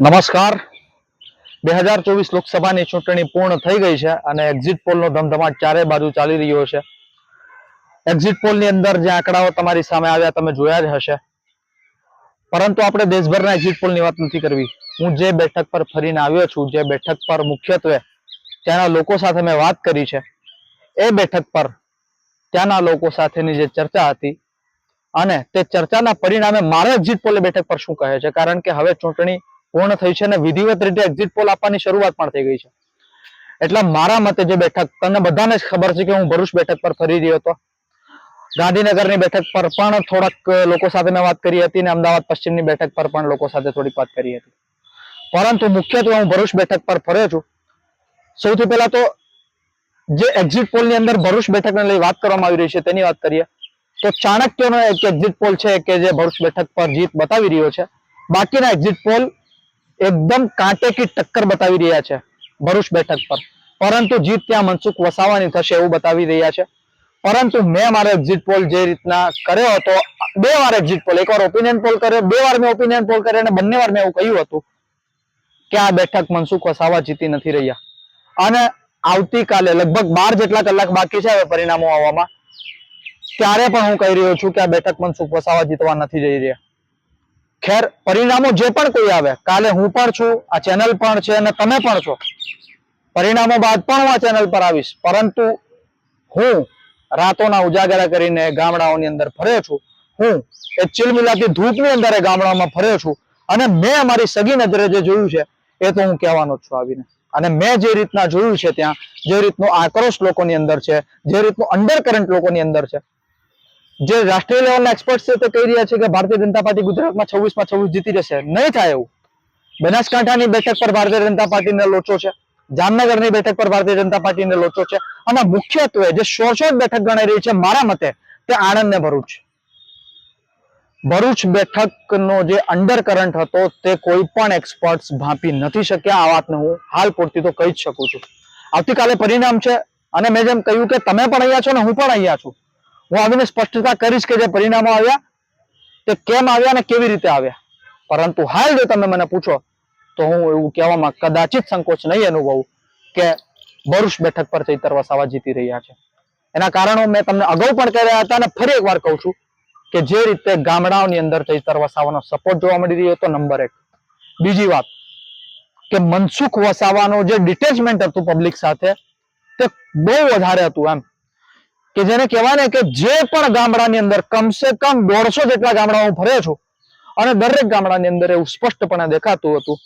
નમસ્કાર. બે હજાર ચોવીસ લોકસભાની ચૂંટણી પૂર્ણ થઈ ગઈ છે અને એક્ઝિટ પોલનો ધમધમાટ ચારે બાજુ ચાલી રહ્યો છે. એક્ઝિટ પોલની અંદર જે આંકડાઓ તમારી સામે આવ્યા તમે જોયા જ હશે. પરંતુ આપણે દેશભરના એક્ઝિટ પોલની વાત નથી કરવી. હું જે બેઠક પર ફરીને આવ્યો છું, જે બેઠક પર મુખ્યત્વે ત્યાંના લોકો સાથે મેં વાત કરી છે, એ બેઠક પર ત્યાંના લોકો સાથેની જે ચર્ચા હતી અને તે ચર્ચાના પરિણામે મારા એક્ઝિટ પોલે બેઠક પર શું કહે છે? કારણ કે હવે ચૂંટણી પૂર્ણ થઈ છે અને વિધિવત રીતે એક્ઝિટ પોલ આપવાની શરૂઆત પણ થઈ ગઈ છે. એટલે મારા મતે જે બેઠક, તમને બધાને જ ખબર છે કે હું ભરૂચ બેઠક પર ફરી રહ્યો હતો. ગાંધીનગરની બેઠક પર પણ થોડાક લોકો સાથે મેં વાત કરી હતી અને અમદાવાદ પશ્ચિમની બેઠક પર પણ લોકો સાથે થોડીક વાત કરી હતી. પરંતુ મુખ્યત્વે હું ભરૂચ બેઠક પર ફર્યો છું. સૌથી પહેલા તો જે એક્ઝિટ પોલની અંદર ભરૂચ બેઠકને લઈ વાત કરવામાં આવી રહી છે, તેની વાત કરીએ. તો ચાણક્યનો એક એક્ઝિટ પોલ છે કે જે ભરૂચ બેઠક પર જીત બતાવી રહ્યો છે. બાકીના એક્ઝિટ પોલ એકદમ કાંટે કી ટક્કર બતાવી રહ્યા છે ભરૂચ બેઠક પર. પરંતુ જીત ત્યાં મનસુખ વસાવાની થશે એવું બતાવી રહ્યા છે. પરંતુ મેં મારો એક્ઝિટ પોલ જે રીતના કર્યો હતો, બે વાર એક્ઝિટ પોલ એકવાર ઓપિનિયન પોલ કર્યો, બે વાર મેં ઓપિનિયન પોલ કર્યો અને બંને વાર મેં એવું કહ્યું હતું કે આ બેઠક મનસુખ વસાવા જીતી નથી રહ્યા. અને આવતીકાલે લગભગ બાર જેટલા કલાક બાકી છે હવે પરિણામો આવવામાં, ત્યારે પણ હું કહી રહ્યો છું કે આ બેઠક મનસુખ વસાવા જીતવા નથી જઈ રહ્યા. ખેર પરિણામો જે પણ કોઈ આવે, કાલે હું પણ છું, આ ચેનલ પણ છે અને તમે પણ છો. પરિણામો બાદ પણ હું આ ચેનલ પર આવીશ. પરંતુ હું રાતોના ઉજાગરા કરીને ગામડાઓની અંદર ફર્યો છું. હું એ ચિલમિલાતી ધૂપની અંદર એ ગામડાઓમાં ફર્યો છું. અને મેં અમારી સગી નજરે જે જોયું છે, એ તો હું કહેવાનો છું આવીને. અને મેં જે રીતના જોયું છે ત્યાં, જે રીતનો આક્રોશ લોકોની અંદર છે, જે રીતનું અંડર કરંટ લોકોની અંદર છે જે રાષ્ટ્રીય લેવલના એક્સપર્ટ છે તે કહી રહ્યા છે કે ભારતીય જનતા પાર્ટી ગુજરાતમાં છવ્વીસમાં છવ્વીસ જીતી જશે. નહીં થાય એવું. બનાસકાંઠાની બેઠક પર ભારતીય જનતા પાર્ટીને લોચો છે. જામનગરની બેઠક પર ભારતીય જનતા પાર્ટીને લોચો છે. અને મુખ્યત્વે જે શોર્ટ બેઠક ગણાઈ રહી છે મારા મતે તે આણંદ ને ભરૂચ. ભરૂચ બેઠકનો જે અંડર કરંટ હતો તે કોઈ પણ એક્સપર્ટ્સ ભાંપી નથી શક્યા. આ વાતને હું હાલ પૂરતી તો કહી જ શકું છું. આવતીકાલે પરિણામ છે. અને મેં જેમ કહ્યું કે તમે પણ અહીંયા છો ને હું પણ અહીંયા છું. હું આવીને સ્પષ્ટતા કરીશ કે જે પરિણામો આવ્યા તે કેમ આવ્યા અને કેવી રીતે આવ્યા. પરંતુ હાલ જો તમે મને પૂછો, તો હું એવું કહેવામાં કદાચિત સંકોચ નહીં અનુભવું કે ભરૂચ બેઠક પર ચૈતર વસાવા જીતી રહ્યા છે. એના કારણો મેં તમને અગાઉ પણ કર્યા હતા અને ફરી એકવાર કહું છું કે જે રીતે ગામડાઓની અંદર ચૈતર વસાવાનો સપોર્ટ જોવા મળી રહ્યો હતો, નંબર એક. બીજી વાત કે મનસુખ વસાવાનો જે ડિટેચમેન્ટ હતું પબ્લિક સાથે તે બહુ વધારે હતું એમ. કે જેને કહેવાય ને કે જે પણ ગામડાની અંદર કમસે કમ દોઢસો જેટલા ગામડા હું ફર્યો છું અને દરેક ગામડાની અંદર એવું સ્પષ્ટપણે દેખાતું હતું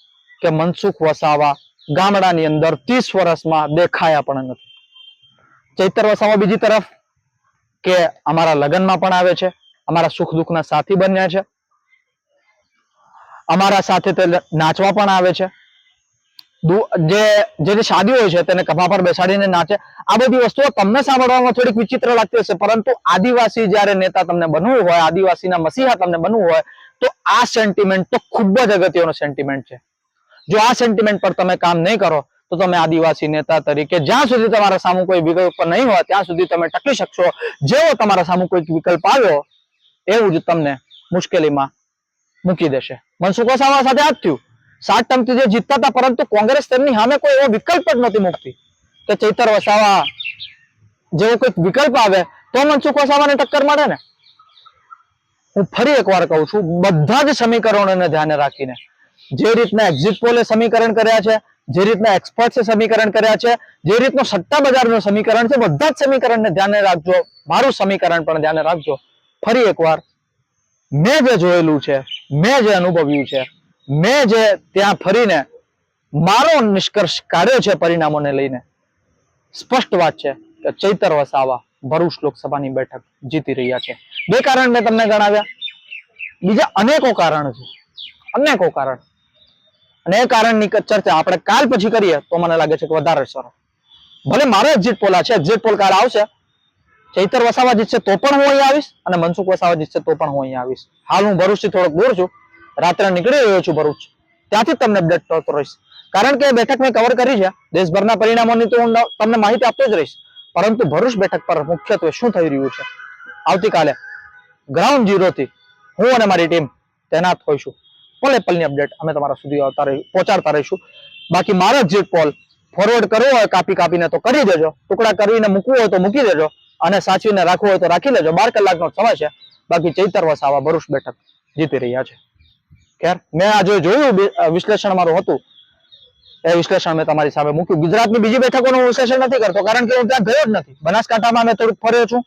કે મનસુખ વસાવા ગામડાની અંદર ત્રીસ વર્ષમાં દેખાયા પણ નથી. ચૈતર વસાવા બીજી તરફ કે અમારા લગ્નમાં પણ આવે છે, અમારા સુખ દુઃખના સાથી બન્યા છે, અમારા સાથે તે નાચવા પણ આવે છે જે જે શાદી હોય છે તેને કભા પર બેસાડીને નાચે. આ બધી વસ્તુઓ તમને સાંભળવામાં થોડીક વિચિત્ર લાગતી હશે, પરંતુ આદિવાસી જ્યારે નેતા તમને બનવું હોય, આદિવાસીના મસીહા તમને બનવું હોય, તો આ સેન્ટિમેન્ટ તો ખૂબ જ અગત્યનો સેન્ટિમેન્ટ છે. જો આ સેન્ટિમેન્ટ પર તમે કામ નહીં કરો, તો તમે આદિવાસી નેતા તરીકે જ્યાં સુધી તમારા સામુ કોઈ વિકલ્પ નહીં હોય, ત્યાં સુધી તમે ટકી શકશો. જેવો તમારા સામુ કોઈ વિકલ્પ આવ્યો, એવું જ તમને મુશ્કેલીમાં મૂકી દેશે. મનસુખ વસાવા સાથે આ થયું. સાત ટર્મથી જે જીતતા હતા, પરંતુ કોંગ્રેસ તેમની સામે કોઈ એવો વિકલ્પ જ નહોતી મૂકતી. કે ચૈતર વસાવા જેવો કોઈક વિકલ્પ આવે, તો મનસુખ વસાવાને ટક્કર મળે ને? હું ફરી એકવાર કહું છું, બધા જ સમીકરણોને ધ્યાને રાખીને, જે રીતના એક્ઝિટ પોલે સમીકરણ કર્યા છે, જે રીતના એક્સપર્ટ્સે સમીકરણ કર્યા છે, જે રીતનું સટ્ટા બજારનું સમીકરણ છે, બધા જ સમીકરણને ધ્યાને રાખજો, મારું સમીકરણ પણ ધ્યાને રાખજો. ફરી એકવાર, મેં જે જોયેલું છે, મેં જે અનુભવ્યું છે મેં જે ત્યાં ફરીને મારો નિષ્કર્ષ કાઢ્યો છે પરિણામોને લઈને, સ્પષ્ટ વાત છે કે ચૈતર વસાવા ભરૂચ લોકસભાની બેઠક જીતી રહ્યા છે. બે કારણ મેં તમને ગણાવ્યા બીજા અનેકો કારણ છે. અનેકો કારણ. અને એ કારણની ચર્ચા આપણે કાલ પછી કરીએ તો મને લાગે છે કે વધારે સરળ. ભલે મારો એક્ઝિટ પોલ છે એક્ઝિટ પોલ કાલ આવશે. ચૈતર વસાવા જીતશે તો પણ હું અહીંયા આવીશ અને મનસુખ વસાવા જીતશે તો પણ હું અહીં આવીશ. હાલ હું ભરૂચથી થોડોક દૂર છું. રાત્રે નીકળી રહ્યો છું ભરૂચ. ત્યાંથી તમને અપડેટ કરતો રહીશ. કારણ કે બેઠક મેં કવર કરી છે. દેશભરના પરિણામોની તો હું તમને માહિતી આપતો જ રહીશ. પરંતુ ભરૂચ બેઠક પર મુખ્યત્વે શું થઈ રહ્યું છે? આવતીકાલે ગ્રાઉન્ડ ઝીરોથી હું અને મારી ટીમ તૈનાત હોઈશું. પલે પલની અપડેટ અમે તમારા સુધી આવતા રહી પહોંચાડતા રહીશું. બાકી મારો જે પોલ ફોરવર્ડ કરવો હોય, કાપી કાપીને તો કરી દેજો. ટુકડા કરીને મૂકવું હોય તો મૂકી દેજો. અને સાચવીને રાખવું હોય તો રાખી લેજો. બાર કલાકનો સમય છે. બાકી ચૈતર વસાવા ભરૂચ બેઠક જીતી રહ્યા છે. ખેર મેં આજે જોયું વિશ્લેષણ મારું હતું, એ વિશ્લેષણ મેં તમારી સામે મૂક્યું. ગુજરાતની બીજી બેઠકોનું વિશ્લેષણ નથી કરતો, કારણ કે હું ત્યાં ગયો જ નથી. બનાસકાંઠામાં મેં થોડુંક ફર્યો છું,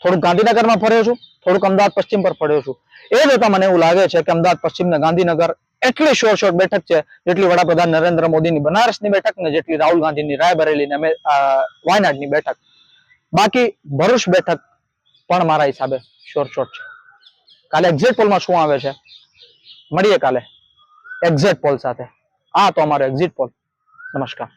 થોડુંક ગાંધીનગરમાં ફર્યો છું, થોડુંક અમદાવાદ પશ્ચિમ પર ફર્યો છું. એ જોતા મને એવું લાગે છે કે અમદાવાદ પશ્ચિમ ને ગાંધીનગર એટલી શોર શોર્ટ બેઠક છે, જેટલી વડાપ્રધાન નરેન્દ્ર મોદીની બનારસની બેઠક ને જેટલી રાહુલ ગાંધીની રાયબરેલી ને વાયનાડની બેઠક. બાકી ભરૂચ બેઠક પણ મારા હિસાબે શોર શોર્ટ છે. કાલે એક્ઝિટ પોલમાં શું આવે છે? મળીએ કાલે. એક્ઝેટ પોલ સાથે. આ તો અમારો એક્ઝિટ પોલ નમસ્કાર.